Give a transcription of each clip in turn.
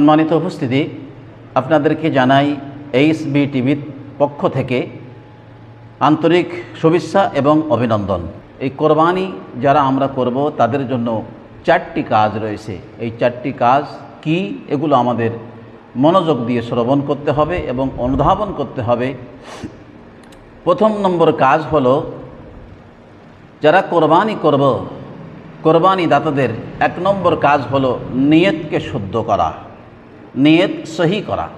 সম্মানিত উপস্থিতি, আপনাদেরকে জানাই এইচ বি টিভির পক্ষ থেকে আন্তরিক শুভেচ্ছা এবং অভিনন্দন। এই কোরবানি যারা আমরা করব, তাদের জন্য চারটি কাজ রয়েছে। এই চারটি কাজ কি? এগুলো আমাদের মনোযোগ দিয়ে শ্রবণ করতে হবে এবং অনুধাবন করতে হবে। প্রথম নম্বর কাজ হলো, যারা কোরবানি করব কোরবানি দাতাদের এক নম্বর কাজ হলো নিয়তকে শুদ্ধ করা। নিয়ত সহি করা।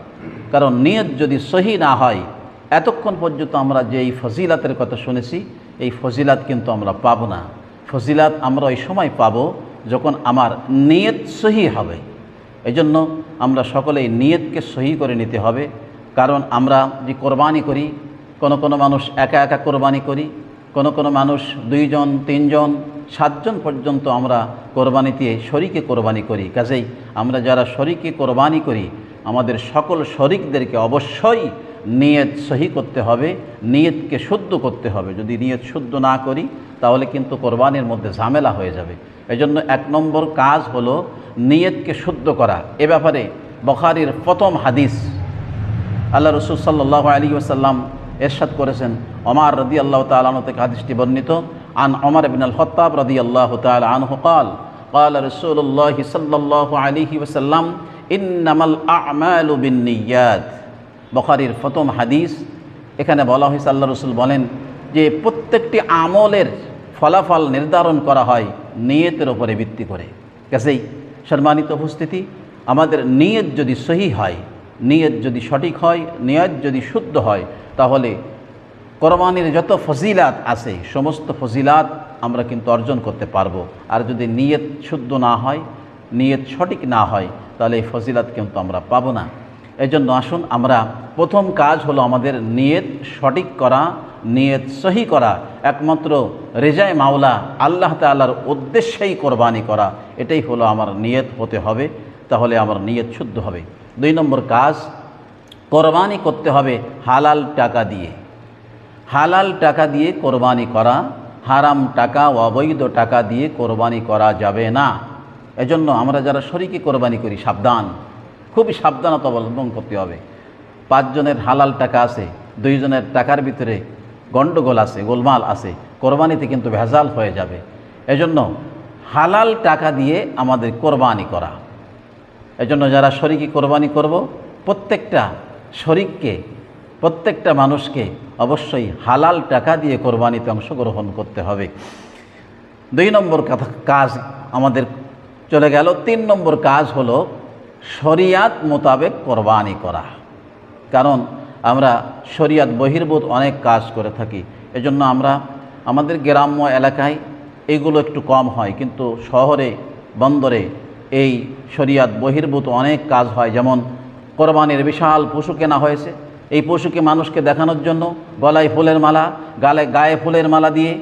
কারণ নিয়ত যদি সহি না হয়, এতক্ষণ পর্যন্ত আমরা যে এই ফজিলাতের কথা শুনেছি, এই ফজিলাত কিন্তু আমরা পাব না। ফজিলাত আমরা ওই সময় পাব যখন আমার নিয়ত সহি হবে। এই জন্য আমরা সকলেই নিয়তকে সহি করে নিতে হবে। কারণ আমরা যে কোরবানি করি, কোনো কোনো মানুষ একা একা কোরবানি করি, কোনো কোনো মানুষ দুইজন, তিনজন, সাতজন পর্যন্ত আমরা কোরবানিতে শরীকে কোরবানি করি। কাজেই আমরা যারা শরিকে কোরবানি করি, আমাদের সকল শরিকদেরকে অবশ্যই নিয়ত সহি করতে হবে, নিয়তকে শুদ্ধ করতে হবে। যদি নিয়ত শুদ্ধ না করি, তাহলে কিন্তু কোরবানির মধ্যে ঝামেলা হয়ে যাবে। এজন্য এক নম্বর কাজ হলো নিয়তকে শুদ্ধ করা। এ ব্যাপারে বখারির প্রথম হাদিস। আল্লাহ রসুল সাল্লাহ আলী ওসাল্লাম এরশাদ করেছেন অমার রদি আল্লাহ তালন থেকে হাদিসটি বর্ণিত, আন অমর বিন আল হত্তাব রদি আল্লাহ তাল আনহু কাল قال رسول الله صلى الله عليه وسلم إنما الأعمال بالنيات বখারির প্রথম হাদিস এখানে বলা হয়েছে আল্লাহ রসুল বলেন যে প্রত্যেকটি আমলের ফলাফল নির্ধারণ করা হয় নিয়তের উপরে ভিত্তি করে কাছেই সম্মানিত উপস্থিতি আমাদের নিয়ত যদি সহি হয় নিয়ত যদি সঠিক হয় নিয়ত যদি শুদ্ধ হয় তাহলে কোরবানির যত ফজিলাত আছে, সমস্ত ফজিলাত আমরা কিন্তু অর্জন করতে পারব। আর যদি নিয়ত শুদ্ধ না হয়, নিয়ত সঠিক না হয়, তাহলে এই ফজিলাত কিন্তু আমরা পাবো না। এই জন্য আসুন আমরা প্রথম কাজ হলো আমাদের নিয়ত সঠিক করা, নিয়ত সহি করা, একমাত্র রেজায় মাওলা, আল্লাহ তাল্লার উদ্দেশ্যেই কোরবানি করা, এটাই হলো আমার নিয়ত হতে হবে, তাহলে আমার নিয়ত শুদ্ধ হবে। দুই নম্বর কাজ, কোরবানি করতে হবে হালাল টাকা দিয়ে। হালাল টাকা দিয়ে কোরবানি করা, হারাম টাকা অবৈধ টাকা দিয়ে কোরবানি করা যাবে না। এজন্য আমরা যারা শরীকে কোরবানি করি, সাবধান। খুবই সাবধানতা অবলম্বন করতে হবে। পাঁচজনের হালাল টাকা আছে, দুইজনের টাকার ভিতরে গণ্ডগোল আছে, গোলমাল আছে, কোরবানিতে কিন্তু ভেজাল হয়ে যাবে। এজন্য হালাল টাকা দিয়ে আমাদের কোরবানি করা। এজন্য যারা শরিকি কোরবানি করব, প্রত্যেকটা শরিককে, প্রত্যেকটা মানুষকে অবশ্যই হালাল টাকা দিয়ে কোরবানিতে অংশগ্রহণ করতে হবে। দুই নম্বর কাজ আমাদের চলে গেল। তিন নম্বর কাজ হলো শরিয়াত মোতাবেক কোরবানি করা। কারণ আমরা শরিয়াত বহির্ভূত অনেক কাজ করে থাকি। এজন্য আমরা আমাদের গ্রাম্য এলাকায় এগুলো একটু কম হয়। কিন্তু শহরে, বন্দরে এই শরিয়াত বহির্ভূত অনেক কাজ হয়। যেমন কোরবানির বিশাল পশু কেনা হয়েছে। এই পশুকে মানুষকে দেখানোর জন্য গলায় ফুলের মালা, গালে গায়ে ফুলের মালা দিয়ে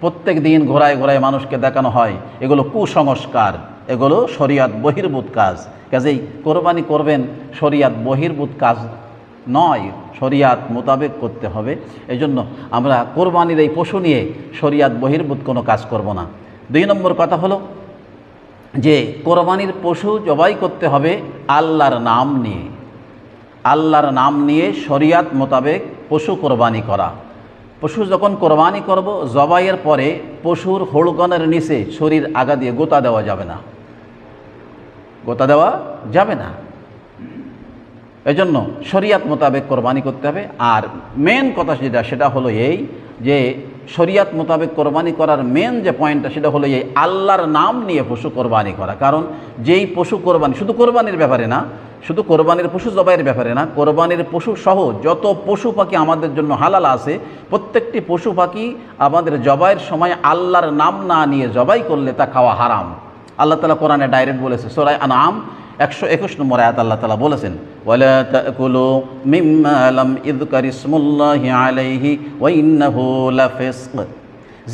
প্রত্যেক দিন ঘোরায় ঘোরায় মানুষকে দেখানো হয়। এগুলো কুসংস্কার, এগুলো শরিয়াত বহির্ভূত কাজ। কাজেই কোরবানি করবেন শরিয়াত বহির্ভূত কাজ নয়, শরিয়াত মোতাবেক করতে হবে। এজন্য আমরা কোরবানির এই পশু নিয়ে শরিয়াত বহির্ভূত কোনো কাজ করব না। দুই নম্বর কথা হলো যে, কোরবানির পশু জবাই করতে হবে আল্লাহর নাম নিয়ে। আল্লাহর নাম নিয়ে শরিয়াত মোতাবেক পশু কোরবানি করা। পশু যখন কোরবানি করব, জবাইয়ের পরে পশুর হোড়গনের নিচে শরীর আগা দিয়ে গোতা দেওয়া যাবে না। গোতা দেওয়া যাবে না। এজন্য শরিয়াত মোতাবেক কোরবানি করতে হবে। আর মেন কথা যেটা, সেটা হলো এই যে শরিয়াত মোতাবেক কোরবানি করার মেন যে পয়েন্টটা সেটা হলো এই আল্লাহর নাম নিয়ে পশু কোরবানি করা। কারণ যেই পশু কোরবানি, শুধু কোরবানির ব্যাপারে না শুধু কোরবানির পশু জবাইয়ের ব্যাপারে না, কোরবানির পশু সহ যত পশু পাখি আমাদের জন্য হালাল আছে, প্রত্যেকটি পশু পাখি আমাদের জবাইয়ের সময় আল্লাহর নাম না নিয়ে জবাই করলে তা খাওয়া হারাম। আল্লাহ তালা কোরআনে ডাইরেক্ট বলেছে সোরাই আনাম একশো একুশ নম্বর আয়াত আল্লাহ তালা বলেছেন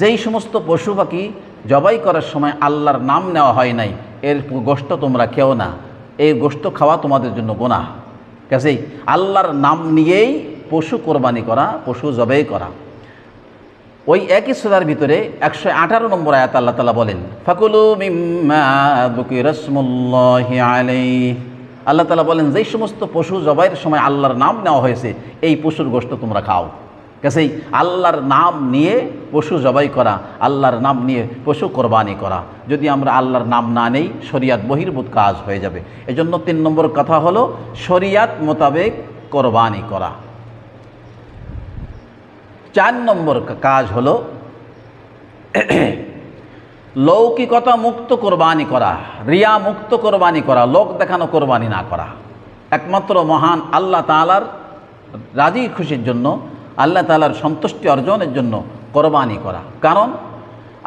যেই সমস্ত পশু পাখি জবাই করার সময় আল্লাহর নাম নেওয়া হয় নাই, এর গোষ্ঠ তোমরা খেও না। এই গোষ্ঠ খাওয়া তোমাদের জন্য গোনা কাজেই আল্লাহর নাম নিয়েই পশু কোরবানি করা, পশু জবাই করা। ওই একই সুরার ভিতরে একশো আঠারো নম্বর আয়াত আল্লাহ তালা বলেন, ফাকুলু আলাই আল্লাহ তালা বলেন, যেই সমস্ত পশু জবাইয়ের সময় আল্লাহর নাম নেওয়া হয়েছে, এই পশুর গোশত তোমরা খাও। কাছেই আল্লাহর নাম নিয়ে পশু জবাই করা, আল্লাহর নাম নিয়ে পশু কোরবানি করা। যদি আমরা আল্লাহর নাম না নেই, শরিয়াত বহির্ভূত কাজ হয়ে যাবে। এজন্য তিন নম্বর কথা হলো, শরিয়াত মোতাবেক কোরবানি করা। চার নম্বর কাজ হলো, লৌকিকতা মুক্ত কোরবানি করা, রিয়া মুক্ত কোরবানি করা, লোক দেখানো কোরবানি না করা। একমাত্র মহান আল্লাহ তালার রাজি খুশির জন্য আল্লাহ তালার সন্তুষ্টি অর্জনের জন্য কোরবানি করা। কারণ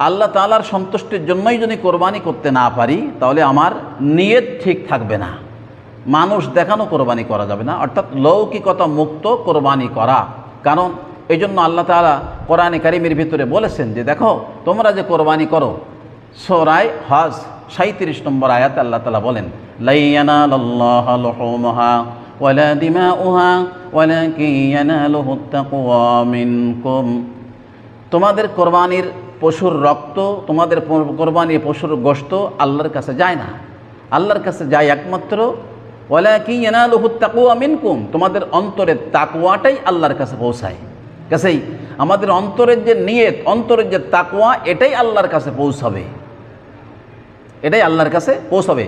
আল্লাহ তালার সন্তুষ্টির জন্যই যদি কোরবানি করতে না পারি, তাহলে আমার নিয়ত ঠিক থাকবে না। মানুষ দেখানো কোরবানি করা যাবে না, অর্থাৎ লৌকিকতা মুক্ত কোরবানি করা। কারণ এই জন্য আল্লাহ তালা কোরআনে কারিমের ভিতরে বলেছেন যে, দেখো, তোমরা যে কোরবানি করো, সোরায় হজ সাঁত্রিশ নম্বর আয়াত আল্লাহ তালা বলেন লাইয়ানা লহমহা ওয়ালা দিমাউহা ইয়ানালুহু তোমাদের কোরবানির পশুর রক্ত, তোমাদের কোরবানির পশুর গোশত আল্লাহর কাছে যায় না। আল্লাহর কাছে যায় একমাত্র ওলা কি এনালুহু তাকুয়া মিনকুম। তোমাদের অন্তরের তাকুয়াটাই আল্লাহর কাছে পৌঁছায়। কাছেই আমাদের অন্তরের যে নিয়ত, অন্তরের যে তাকুয়া এটাই আল্লাহর কাছে পৌঁছাবে। এটাই আল্লাহর কাছে পৌঁছাবে।